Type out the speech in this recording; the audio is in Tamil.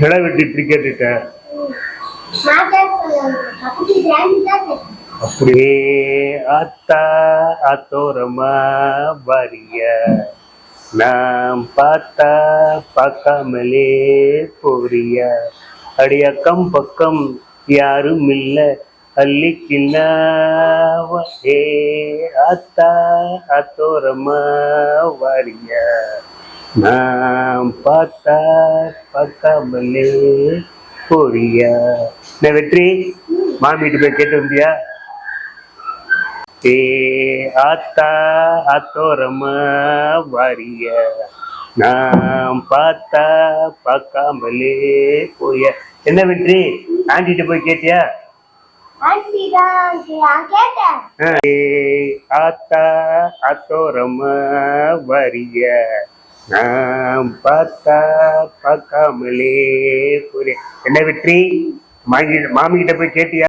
இடம் விட்டு இப்படி கேட்டுட்டேன் அப்படியே ஆத்தா ஆத்தோரமா வரிய. நாம் பார்த்தா பார்க்காமலே போறிய. அடி அக்கம் பக்கம் யாரும் இல்ல அள்ளிக்கின்னாவ? ஏ ஆத்தா ஆத்தோரமா வரிய. நாம் பார்த்தா பார்க்காமலே போறியா? என்ன வெற்றி? மாமிட்டு போய் கேட்டு வந்தியா? ஏ ஆத்தா ஆத்தோரமா வாரிய? நாம் பார்த்தா பார்க்காமலே போய என்ன வெற்றி? ஆண்டிட்டு போய் கேட்டியா? நான் ஆத்தா ஆத்தோரமா வாரிய? நாம் பார்த்தா பார்க்காமலே என்ன வெற்றி? மாமி மாமி கிட்ட போய் கேட்டியா?